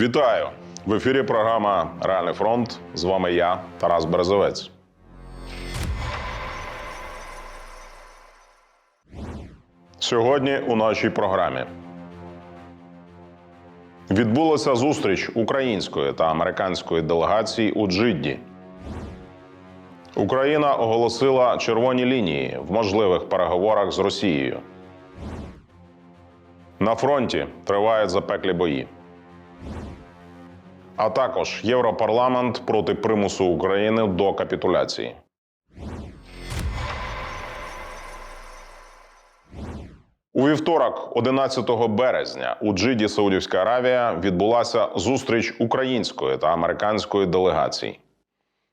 Вітаю в ефірі. Програма Реальний фронт. З вами я, Тарас Березовець. Сьогодні у нашій програмі відбулася зустріч української та американської делегацій у Джидді. Україна оголосила червоні лінії в можливих переговорах з Росією. На фронті тривають запеклі бої. А також Європарламент проти примусу України до капітуляції. У вівторок, 11 березня, у Джиді Саудівська Аравія відбулася зустріч української та американської делегацій.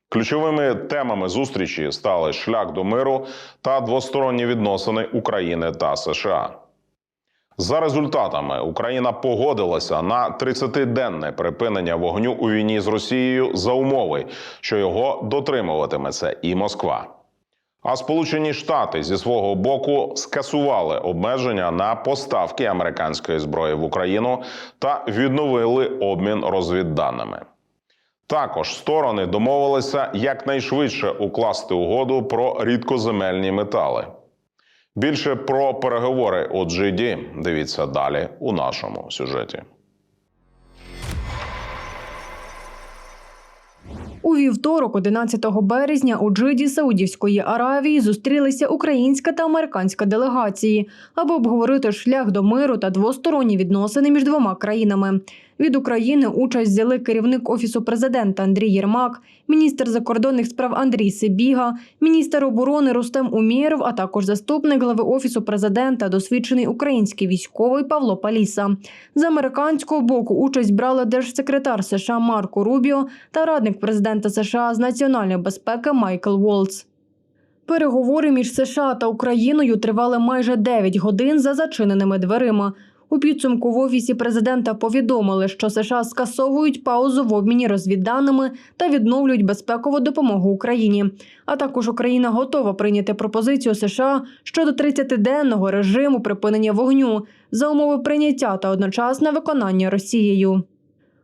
Ключовими темами зустрічі стали шлях до миру та двосторонні відносини України та США. За результатами Україна погодилася на 30-денне припинення вогню у війні з Росією за умови, що його дотримуватиметься і Москва. А Сполучені Штати зі свого боку скасували обмеження на поставки американської зброї в Україну та відновили обмін розвідданими. Також сторони домовилися якнайшвидше укласти угоду про рідкоземельні метали. Більше про переговори у GD дивіться далі у нашому сюжеті. У вівторок, 11 березня, у Джиді Саудівської Аравії зустрілися українська та американська делегації, аби обговорити шлях до миру та двосторонні відносини між двома країнами. Від України участь взяли керівник офісу президента Андрій Єрмак, міністр закордонних справ Андрій Сибіга, міністр оборони Рустем Умєров, а також заступник глави офісу президента, досвідчений український військовий Павло Паліса. З американського боку участь брали держсекретар США Марко Рубіо та радник президента США з національної безпеки Майкл Волц. Переговори між США та Україною тривали майже 9 годин за зачиненими дверима. У підсумку в офісі президента повідомили, що США скасовують паузу в обміні розвідданими та відновлюють безпекову допомогу Україні. А також Україна готова прийняти пропозицію США щодо 30-денного режиму припинення вогню за умови прийняття та одночасне виконання Росією.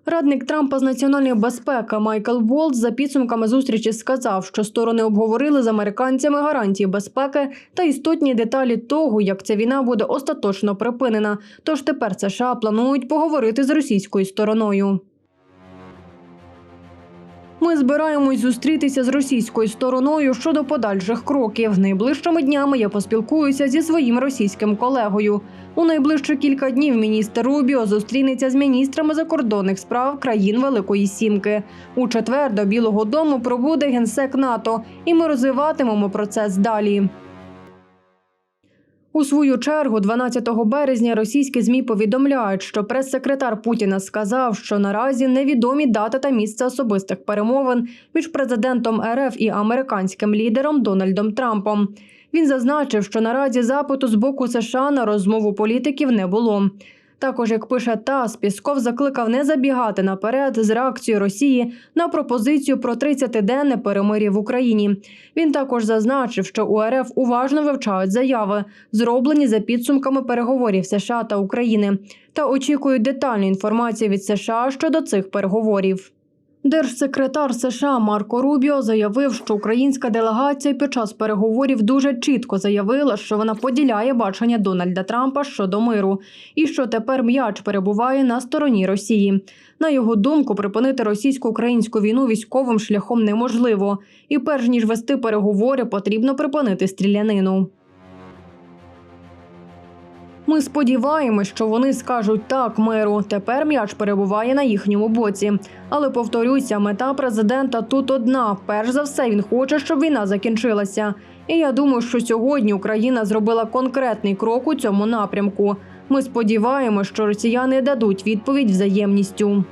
Радник Трампа з національної безпеки Майкл Волт за підсумками зустрічі сказав, що сторони обговорили з американцями гарантії безпеки та істотні деталі того, як ця війна буде остаточно припинена. Тож тепер США планують поговорити з російською стороною. Ми збираємось зустрітися з російською стороною щодо подальших кроків. Найближчими днями я поспілкуюся зі своїм російським колегою. У найближчі кілька днів міністр Рубіо зустрінеться з міністрами закордонних справ країн Великої Сімки. У четвер до Білого Дому пробуде генсек НАТО, і ми розвиватимемо процес далі. У свою чергу, 12 березня, російські змі повідомляють, що прес-секретар Путіна сказав, що наразі невідомі дата та місце особистих перемовин між президентом РФ і американським лідером Дональдом Трампом. Він зазначив, що наразі запиту з боку США на розмову політиків не було. Також, як пише ТАСС, Пісков закликав не забігати наперед з реакцією Росії на пропозицію про 30-денне перемир'я в Україні. Він також зазначив, що у РФ уважно вивчають заяви, зроблені за підсумками переговорів США та України, та очікують детальну інформацію від США щодо цих переговорів. Держсекретар США Марко Рубіо заявив, що українська делегація під час переговорів дуже чітко заявила, що вона поділяє бачення Дональда Трампа щодо миру, і що тепер м'яч перебуває на стороні Росії. На його думку, припинити російсько-українську війну військовим шляхом неможливо, і перш ніж вести переговори, потрібно припинити стрілянину. Ми сподіваємось, що вони скажуть так миру. Тепер м'яч перебуває на їхньому боці. Але повторюся, мета президента тут одна. Перш за все, він хоче, щоб війна закінчилася. І я думаю, що сьогодні Україна зробила конкретний крок у цьому напрямку. Ми сподіваємось, що росіяни дадуть відповідь взаємністю.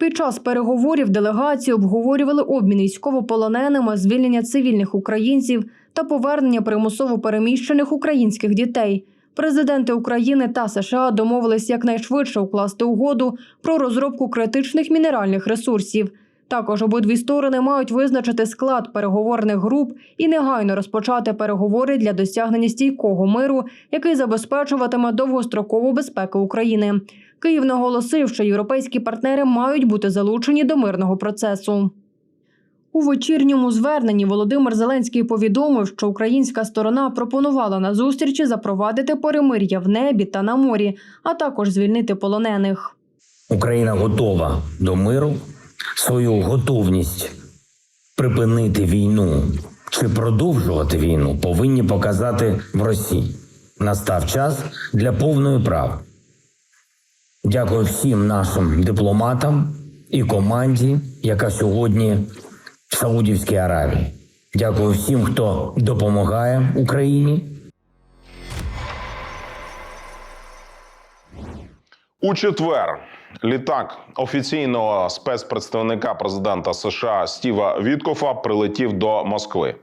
Під час переговорів делегації обговорювали обмін військовополоненими, звільнення цивільних українців та повернення примусово переміщених українських дітей. Президенти України та США домовились якнайшвидше укласти угоду про розробку критичних мінеральних ресурсів. Також обидві сторони мають визначити склад переговорних груп і негайно розпочати переговори для досягнення стійкого миру, який забезпечуватиме довгострокову безпеку України. Київ наголосив, що європейські партнери мають бути залучені до мирного процесу. У вечірньому зверненні Володимир Зеленський повідомив, що українська сторона пропонувала на зустрічі запровадити перемир'я в небі та на морі, а також звільнити полонених. Україна готова до миру, свою готовність припинити війну чи продовжувати війну повинні показати в Росії. Настав час для повної правди. Дякую всім нашим дипломатам і команді, яка сьогодні в Саудівській Аравії. Дякую всім, хто допомагає Україні. У четвер літак офіційного спецпредставника президента США Стіва Віткофа прилетів до Москви.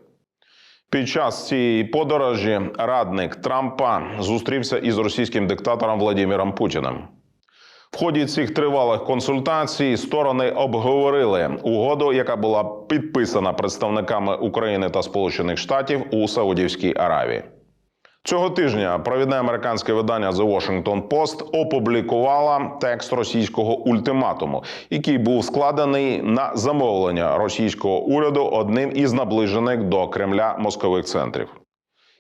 Під час цієї подорожі радник Трампа зустрівся із російським диктатором Владимиром Путіним. Ході цих тривалих консультацій сторони обговорили угоду, яка була підписана представниками України та Сполучених Штатів у Саудівській Аравії. Цього тижня провідне американське видання The Washington Post опублікувало текст російського ультиматуму, який був складений на замовлення російського уряду одним із наближених до Кремля мозкових центрів.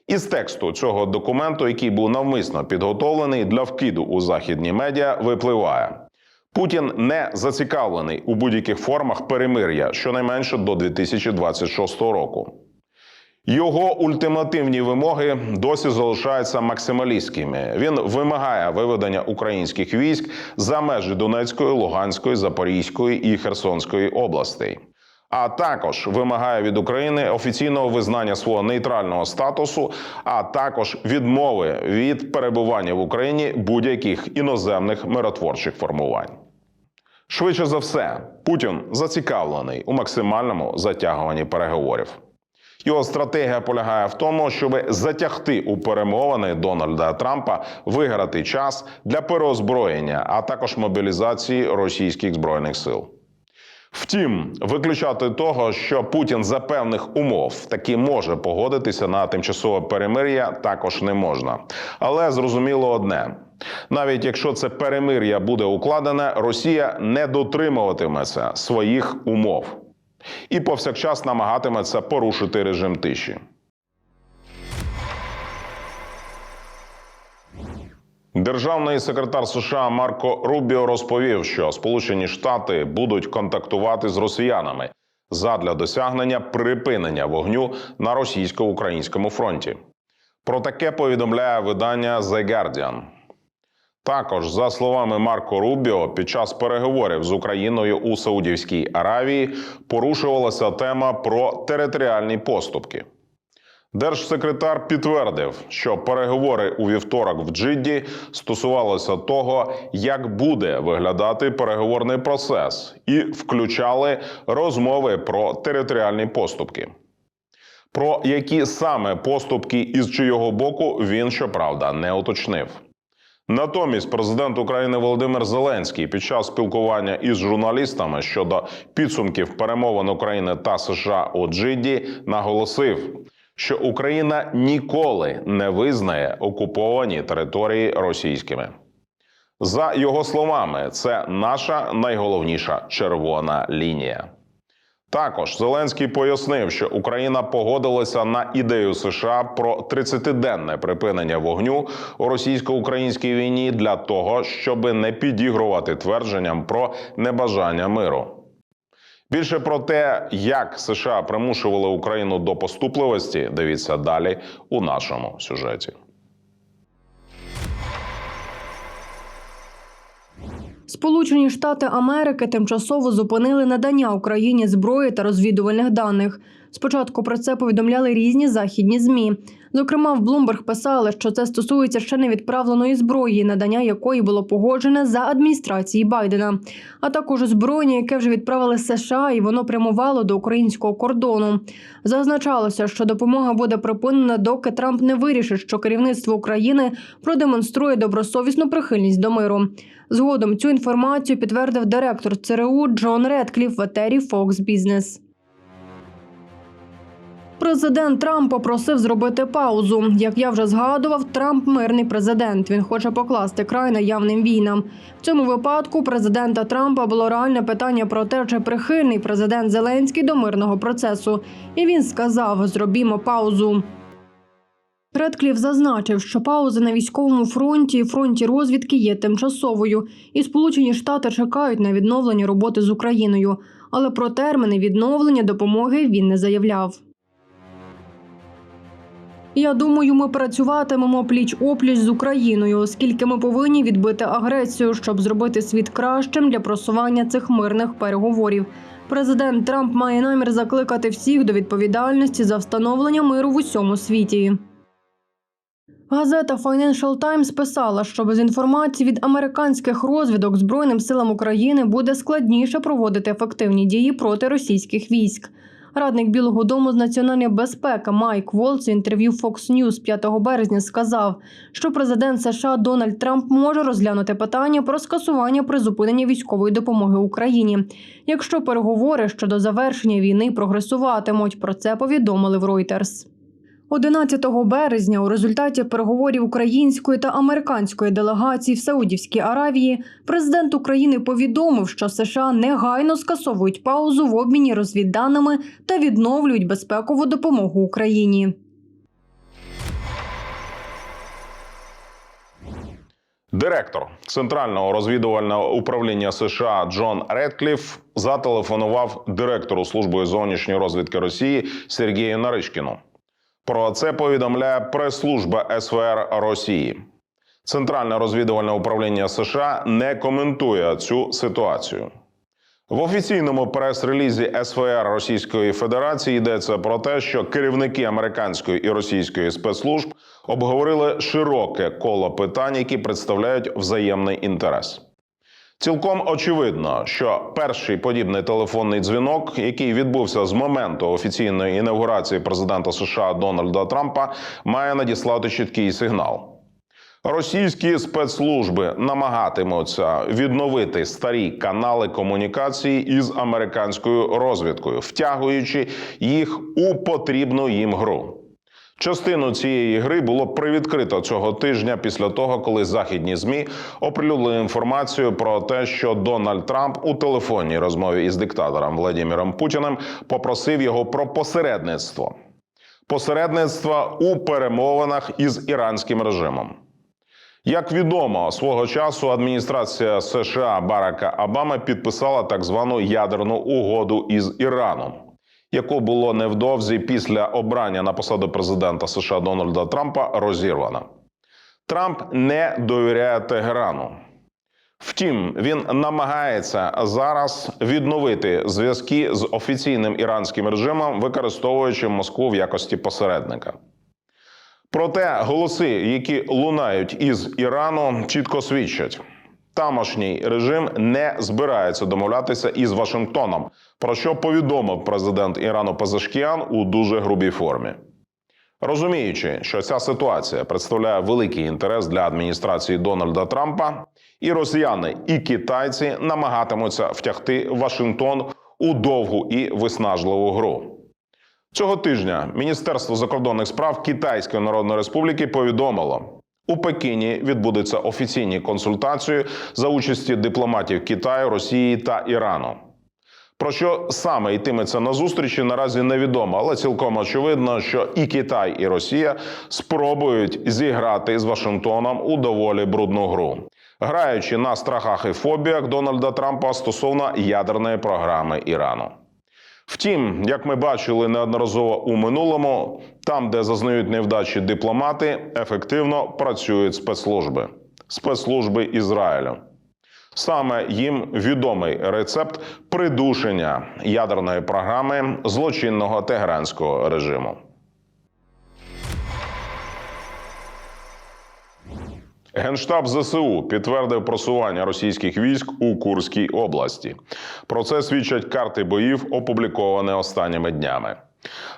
Із тексту цього документу, який був навмисно підготовлений для вкиду у західні медіа, випливає. Путін не зацікавлений у будь-яких формах перемир'я щонайменше до 2026 року. Його ультимативні вимоги досі залишаються максималістськими. Він вимагає виведення українських військ за межі Донецької, Луганської, Запорізької і Херсонської областей. А також вимагає від України офіційного визнання свого нейтрального статусу, а також відмови від перебування в Україні будь-яких іноземних миротворчих формувань. Швидше за все, Путін зацікавлений у максимальному затягуванні переговорів. Його стратегія полягає в тому, щоб затягти у перемовини Дональда Трампа, виграти час для переозброєння, а також мобілізації російських збройних сил. Втім, виключати того, що Путін за певних умов таки може погодитися на тимчасове перемир'я, також не можна. Але зрозуміло одне: навіть якщо це перемир'я буде укладене, Росія не дотримуватиметься своїх умов і повсякчас намагатиметься порушити режим тиші. Державний секретар США Марко Рубіо розповів, що Сполучені Штати будуть контактувати з росіянами задля досягнення припинення вогню на російсько-українському фронті. Про таке повідомляє видання The Guardian. Також, за словами Марко Рубіо, під час переговорів з Україною у Саудівській Аравії порушувалася тема про територіальні поступки. Держсекретар підтвердив, що переговори у вівторок в Джидді стосувалися того, як буде виглядати переговорний процес, і включали розмови про територіальні поступки. Про які саме поступки і з чийого боку він щоправда не уточнив. Натомість президент України Володимир Зеленський під час спілкування із журналістами щодо підсумків перемовин України та США у Джидді наголосив, що Україна ніколи не визнає окуповані території російськими. За його словами, це наша найголовніша червона лінія. Також Зеленський пояснив, що Україна погодилася на ідею США про 30-денне припинення вогню у російсько-українській війні для того, щоб не підігрувати твердженням про небажання миру. Більше про те, як США примушували Україну до поступливості, дивіться далі у нашому сюжеті. Сполучені Штати Америки тимчасово зупинили надання Україні зброї та розвідувальних даних. Спочатку про це повідомляли різні західні змі. Зокрема, в Bloomberg писали, що це стосується ще не відправленої зброї, надання якої було погоджене за адміністрації Байдена, а також озброєння, яке вже відправили США, і воно прямувало до українського кордону. Зазначалося, що допомога буде припинена, доки Трамп не вирішить, що керівництво України продемонструє добросовісну прихильність до миру. Згодом цю інформацію підтвердив директор ЦРУ Джон Редкліф в етері Fox Business. Президент Трамп попросив зробити паузу. Як я вже згадував, Трамп мирний президент. Він хоче покласти край наявним війнам. В цьому випадку президента Трампа було реальне питання про те, чи прихильний президент Зеленський до мирного процесу. І він сказав: зробімо паузу. Редкліф зазначив, що пауза на військовому фронті і фронті розвідки є тимчасовою, і Сполучені Штати чекають на відновлення роботи з Україною. Але про терміни відновлення допомоги він не заявляв. Я думаю, ми працюватимемо пліч опліч з Україною, оскільки ми повинні відбити агресію, щоб зробити світ кращим для просування цих мирних переговорів. Президент Трамп має намір закликати всіх до відповідальності за встановлення миру в усьому світі. Газета Financial Times писала, що без інформації від американських розвідок Збройним силам України буде складніше проводити ефективні дії проти російських військ. Радник Білого Дому з національної безпеки Майк Волц в інтерв'ю Fox News 5 березня сказав, що президент США Дональд Трамп може розглянути питання про скасування призупинення військової допомоги Україні, якщо переговори щодо завершення війни прогресуватимуть. Про це повідомили в Reuters. 11 березня у результаті переговорів української та американської делегацій в Саудівській Аравії президент України повідомив, що США негайно скасовують паузу в обміні розвідданими та відновлюють безпекову допомогу Україні. Директор Центрального розвідувального управління США Джон Редкліф зателефонував директору служби зовнішньої розвідки Росії Сергію Наришкіну. Про це повідомляє прес-служба СВР Росії. Центральне розвідувальне управління США не коментує цю ситуацію. В офіційному прес-релізі СВР Російської Федерації йдеться про те, що керівники американської і російської спецслужб обговорили широке коло питань, які представляють взаємний інтерес. Цілком очевидно, що перший подібний телефонний дзвінок, який відбувся з моменту офіційної інавгурації президента США Дональда Трампа, має надіслати чіткий сигнал. Російські спецслужби намагатимуться відновити старі канали комунікації із американською розвідкою, втягуючи їх у потрібну їм гру. Частину цієї гри було привідкрито цього тижня після того, коли західні змі оприлюднили інформацію про те, що Дональд Трамп у телефонній розмові із диктатором Владимиром Путіним попросив його про посередництво. Посередництво у перемовинах із іранським режимом. Як відомо, свого часу адміністрація США Барака Обами підписала так звану ядерну угоду із Іраном, яку було невдовзі після обрання на посаду президента США Дональда Трампа розірвана. Трамп не довіряє Тегерану. Втім, він намагається зараз відновити зв'язки з офіційним іранським режимом, використовуючи Москву в якості посередника. Проте голоси, які лунають із Ірану, чітко свідчать. Тамошній режим не збирається домовлятися із Вашингтоном, про що повідомив президент Ірану Пазашкіан у дуже грубій формі. Розуміючи, що ця ситуація представляє великий інтерес для адміністрації Дональда Трампа, і росіяни, і китайці намагатимуться втягти Вашингтон у довгу і виснажливу гру. Цього тижня Міністерство закордонних справ Китайської Народної Республіки повідомило, у Пекіні відбудуться офіційні консультації за участі дипломатів Китаю, Росії та Ірану. Про що саме йтиметься на зустрічі, наразі невідомо, але цілком очевидно, що і Китай, і Росія спробують зіграти з Вашингтоном у доволі брудну гру, граючи на страхах і фобіях Дональда Трампа стосовно ядерної програми Ірану. Втім, як ми бачили неодноразово у минулому, там, де зазнають невдачі дипломати, ефективно працюють спецслужби, спецслужби Ізраїлю. Саме їм відомий рецепт придушення ядерної програми злочинного тегеранського режиму. Генштаб ЗСУ підтвердив просування російських військ у Курській області. Про це свідчать карти боїв, опубліковані останніми днями.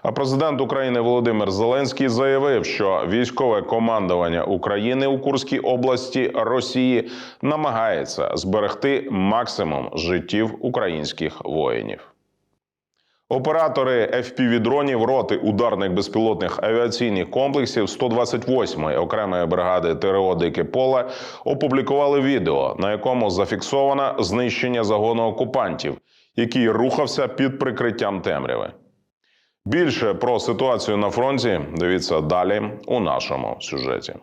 А президент України Володимир Зеленський заявив, що військове командування України у Курській області Росії намагається зберегти максимум життів українських воїнів. Оператори FPV-дронів роти ударних безпілотних авіаційних комплексів 128-ї окремої бригади ТРО Дике Поле опублікували відео, на якому зафіксовано знищення загону окупантів, який рухався під прикриттям темряви. Більше про ситуацію на фронті дивіться далі у нашому сюжеті.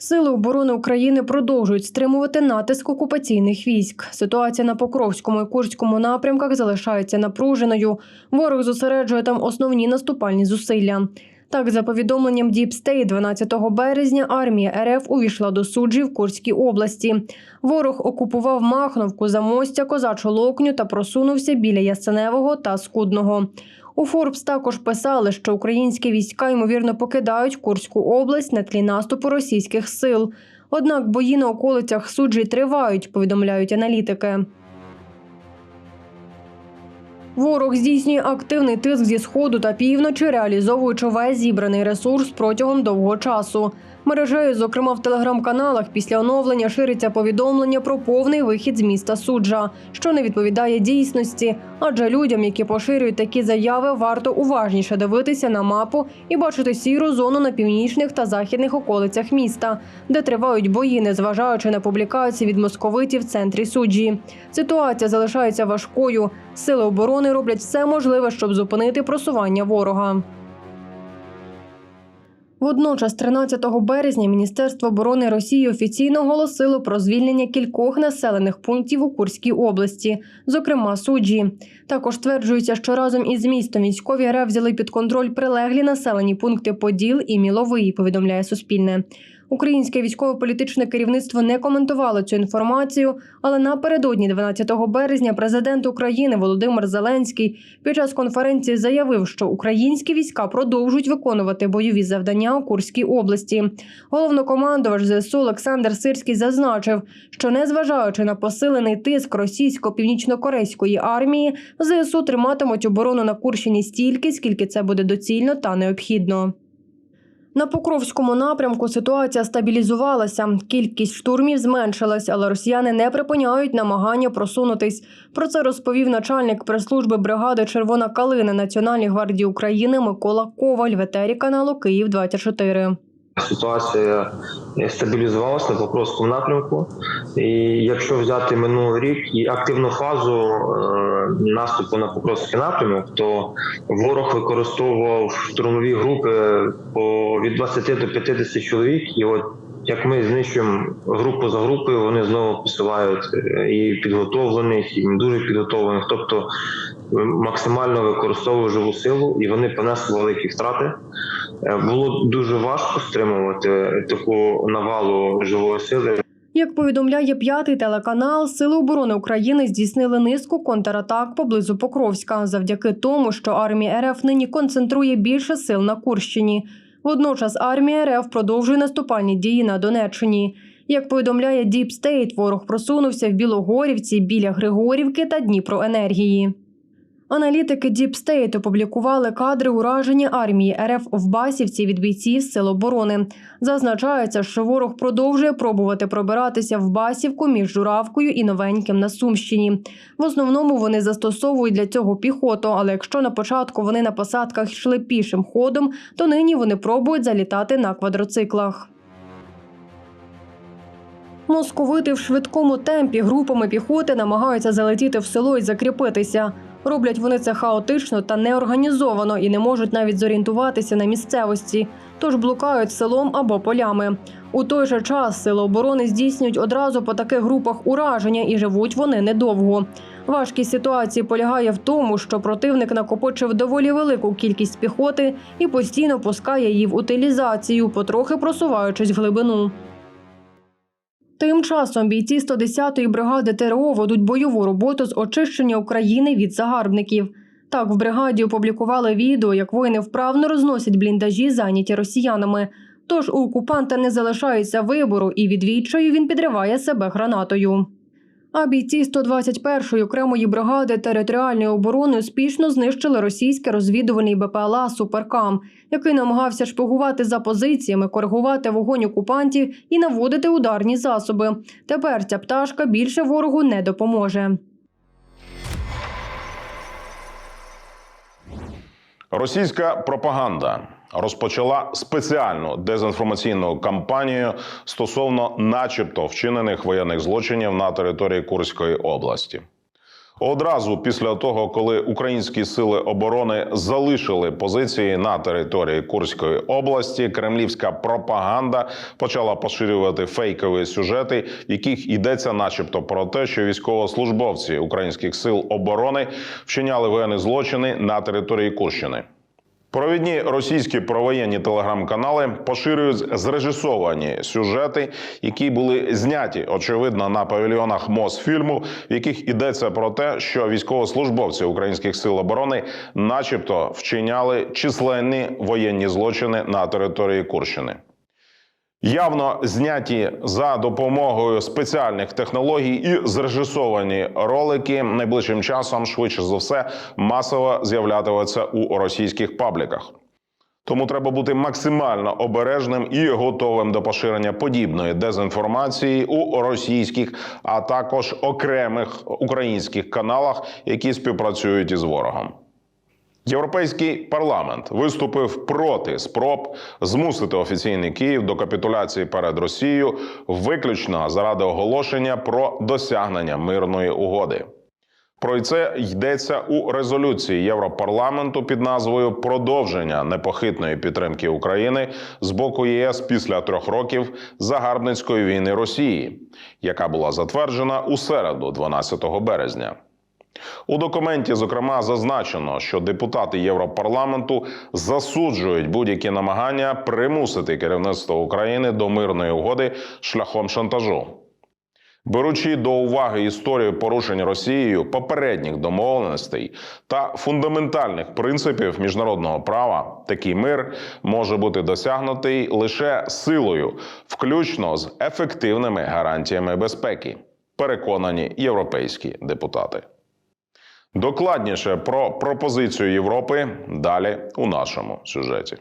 Сили оборони України продовжують стримувати натиск окупаційних військ. Ситуація на Покровському і Курському напрямках залишається напруженою. Ворог зосереджує там основні наступальні зусилля. Так, за повідомленням State, 12 березня армія РФ увійшла до суджі в Курській області. Ворог окупував Махновку, Замостя, Козачу Локню та просунувся біля Ясеневого та Скудного. У Форбс також писали, що українські війська ймовірно покидають Курську область на тлі наступу російських сил. Однак бої на околицях суджі тривають, повідомляють аналітики. Ворог здійснює активний тиск зі сходу та півночі, реалізовуючи весь зібраний ресурс протягом довгого часу. Мережею, зокрема в телеграм-каналах, після оновлення шириться повідомлення про повний вихід з міста суджа, що не відповідає дійсності. Адже людям, які поширюють такі заяви, варто уважніше дивитися на мапу і бачити сіру зону на північних та західних околицях міста, де тривають бої, незважаючи на публікації від московитів в центрі суджі. Ситуація залишається важкою. Сили оборони роблять все можливе, щоб зупинити просування ворога. Водночас, 13 березня, Міністерство оборони Росії офіційно оголосило про звільнення кількох населених пунктів у Курській області, зокрема суджі. Також стверджується, що разом із містом військові РФ взяли під контроль прилеглі населені пункти Поділ і Міловий. Повідомляє Суспільне. Українське військово-політичне керівництво не коментувало цю інформацію, але напередодні 12 березня президент України Володимир Зеленський під час конференції заявив, що українські війська продовжують виконувати бойові завдання у Курській області. Головнокомандувач ЗСУ Олександр Сирський зазначив, що незважаючи на посилений тиск російсько-північно-корейської армії, ЗСУ триматимуть оборону на Курщині стільки, скільки це буде доцільно та необхідно. На Покровському напрямку ситуація стабілізувалася. Кількість штурмів зменшилась, але росіяни не припиняють намагання просунутись. Про це розповів начальник прес-служби бригади Червона калина Національної гвардії України Микола Коваль в етері каналу Київ 24 Ситуація стабілізувалася на Покровському напрямку. І якщо взяти минулий рік і активну фазу е, наступу на Покровський напрямок, то ворог використовував штурмові групи по від 20 до 50 чоловік. І от як ми знищуємо групу за групою, вони знову посилають е, і підготовлених, і дуже підготовлених. Тобто максимально використовують живу силу, і вони понесли великі втрати. Е, Було дуже важко стримувати таку навалу живої сили. Як повідомляє п'ятий телеканал, Сили оборони України здійснили низку контратак поблизу Покровська завдяки тому, що армія РФ нині концентрує більше сил на Курщині. Водночас армія РФ продовжує наступальні дії на Донеччині. Як повідомляє Deep State, ворог просунувся в Білогорівці біля Григорівки та Дніпроенергії. Аналітики State опублікували кадри ураження армії РФ в Басівці від бійців Сил оборони. Зазначається, що ворог продовжує пробувати пробиратися в Басівку між Журавкою і Новеньким на Сумщині. В основному вони застосовують для цього піхоту, але якщо на початку вони на посадках йшли пішим ходом, то нині вони пробують залітати на квадроциклах. Московити в швидкому темпі групами піхоти намагаються залетіти в село і закріпитися. Роблять вони це хаотично та неорганізовано і не можуть навіть зорієнтуватися на місцевості, тож блукають селом або полями. У той же час сили оборони здійснюють одразу по таких групах ураження і живуть вони недовго. Важкість ситуації полягає в тому, що противник накопичив доволі велику кількість піхоти і постійно пускає її в утилізацію, потрохи просуваючись в глибину. Тим часом бійці 110-ї бригади ТРО ведуть бойову роботу з очищення України від загарбників. Так, в бригаді опублікували відео, як воїни вправно розносять бліндажі, зайняті росіянами. Тож у окупанта не залишається вибору, і відвідчою він підриває себе гранатою. А бійці 121-ї окремої бригади територіальної оборони успішно знищили російський розвідувальний БПЛА Суперкам, який намагався шпигувати за позиціями, коригувати вогонь окупантів і наводити ударні засоби. Тепер ця пташка більше ворогу не допоможе. Російська пропаганда розпочала спеціальну дезінформаційну кампанію стосовно, начебто, вчинених воєнних злочинів на території Курської області. Одразу після того, коли українські сили оборони залишили позиції на території Курської області, кремлівська пропаганда почала поширювати фейкові сюжети, в яких йдеться, начебто, про те, що військовослужбовці українських сил оборони вчиняли воєнні злочини на території Курщини. Провідні російські провоєнні телеграм-канали поширюють зрежисовані сюжети, які були зняті очевидно на павільйонах Мосфільму, в яких йдеться про те, що військовослужбовці українських сил оборони, начебто, вчиняли численні воєнні злочини на території Курщини. Явно зняті за допомогою спеціальних технологій і зрежисовані ролики найближчим часом, швидше за все, масово з'являтимуться у російських пабліках. Тому треба бути максимально обережним і готовим до поширення подібної дезінформації у російських, а також окремих українських каналах, які співпрацюють із ворогом. Європейський парламент виступив проти спроб змусити офіційний Київ до капітуляції перед Росією виключно заради оголошення про досягнення мирної угоди. Про це йдеться у резолюції Європарламенту під назвою Продовження непохитної підтримки України з боку ЄС після трьох років загарбницької війни Росії, яка була затверджена у середу, 12 березня. У документі, зокрема, зазначено, що депутати Європарламенту засуджують будь-які намагання примусити керівництво України до мирної угоди шляхом шантажу. Беручи до уваги історію порушень Росією попередніх домовленостей та фундаментальних принципів міжнародного права, такий мир може бути досягнутий лише силою, включно з ефективними гарантіями безпеки, переконані європейські депутати. Докладніше про пропозицію Європи далі у нашому сюжеті.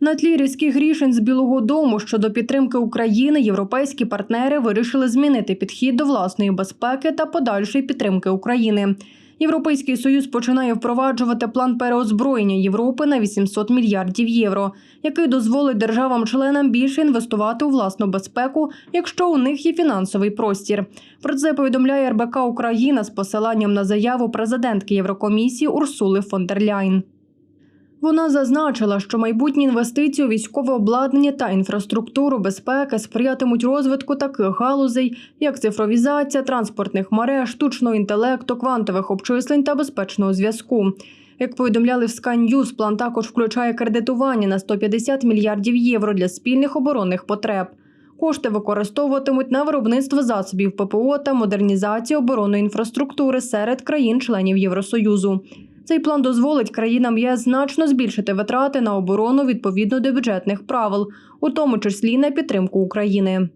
На тлі різких рішень з Білого Дому щодо підтримки України європейські партнери вирішили змінити підхід до власної безпеки та подальшої підтримки України. Європейський союз починає впроваджувати план переозброєння Європи на 800 мільярдів євро, який дозволить державам-членам більше інвестувати у власну безпеку, якщо у них є фінансовий простір. Про це повідомляє РБК Україна з посиланням на заяву президентки Єврокомісії Урсули фон дер Ляйн. Вона зазначила, що майбутні інвестиції у військове обладнання та інфраструктуру безпеки сприятимуть розвитку таких галузей, як цифровізація, транспортних мереж, штучного інтелекту, квантових обчислень та безпечного зв'язку. Як повідомляли в Sky News, план також включає кредитування на 150 мільярдів євро для спільних оборонних потреб. Кошти використовуватимуть на виробництво засобів ППО та модернізацію оборонної інфраструктури серед країн-членів Євросоюзу. Цей план дозволить країнам ЄС значно збільшити витрати на оборону відповідно до бюджетних правил, у тому числі на підтримку України.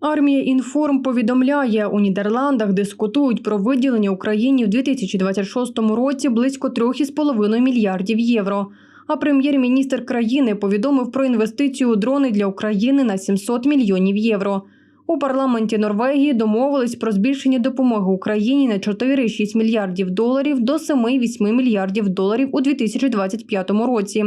Армія інформ повідомляє, у Нідерландах дискутують про виділення Україні в 2026 році близько 3,5 мільярдів євро. А прем'єр-міністр країни повідомив про інвестицію у дрони для України на 700 мільйонів євро. У парламенті Норвегії домовились про збільшення допомоги Україні на 4,6 мільярдів доларів до 7,8 мільярдів доларів у 2025 році.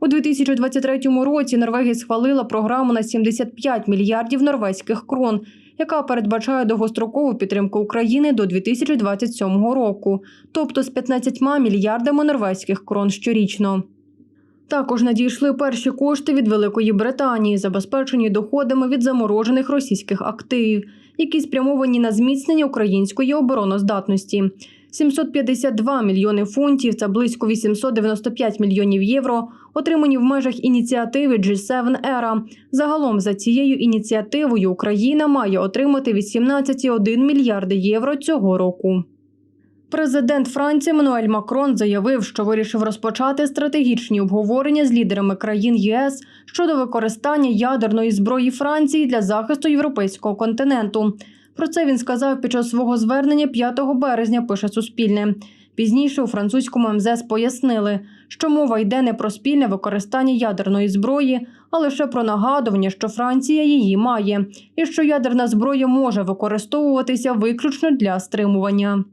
У 2023 році Норвегія схвалила програму на 75 мільярдів норвезьких крон, яка передбачає довгострокову підтримку України до 2027 року, тобто з 15 мільярдами норвезьких крон щорічно. Також надійшли перші кошти від Великої Британії, забезпечені доходами від заморожених російських активів, які спрямовані на зміцнення української обороноздатності. 752 мільйони фунтів це близько 895 мільйонів євро, отримані в межах ініціативи G7 ERA. Загалом за цією ініціативою Україна має отримати 18,1 мільярди євро цього року. Президент Франції Еммануель Макрон заявив, що вирішив розпочати стратегічні обговорення з лідерами країн ЄС щодо використання ядерної зброї Франції для захисту європейського континенту. Про це він сказав під час свого звернення 5 березня. Пише Суспільне. Пізніше у французькому МЗС пояснили, що мова йде не про спільне використання ядерної зброї, а лише про нагадування, що Франція її має, і що ядерна зброя може використовуватися виключно для стримування.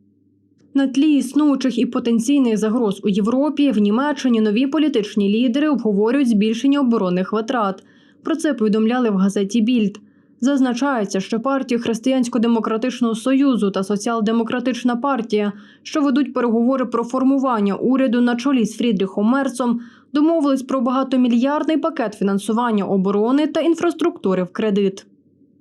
На тлі існуючих і потенційних загроз у Європі в Німеччині нові політичні лідери обговорюють збільшення оборонних витрат. Про це повідомляли в газеті Більд. Зазначається, що партії Християнсько-демократичного союзу та Соціал-демократична партія, що ведуть переговори про формування уряду на чолі з Фрідріхом Мерцом, домовились про багатомільярдний пакет фінансування оборони та інфраструктури в кредит.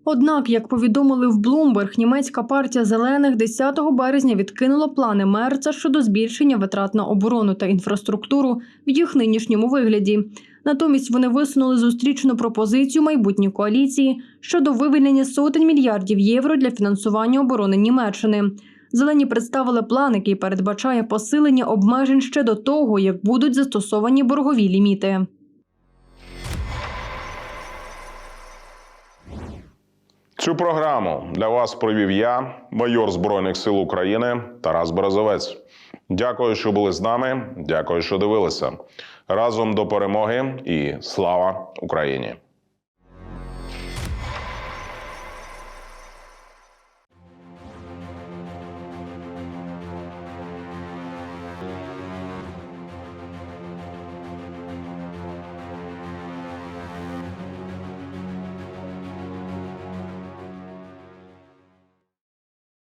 Однак, як повідомили в Bloomberg, німецька партія зелених 10 березня відкинула плани Мерца щодо збільшення витрат на оборону та інфраструктуру в їх нинішньому вигляді. Натомість вони висунули зустрічну пропозицію майбутньої коаліції щодо вивільнення сотень мільярдів євро для фінансування оборони Німеччини. Зелені представили план, який передбачає посилення обмежень ще до того, як будуть застосовані боргові ліміти. Цю програму для вас провів я, майор Збройних сил України Тарас Березовець. Дякую, що були з нами. Дякую, що дивилися. Разом до перемоги і слава Україні!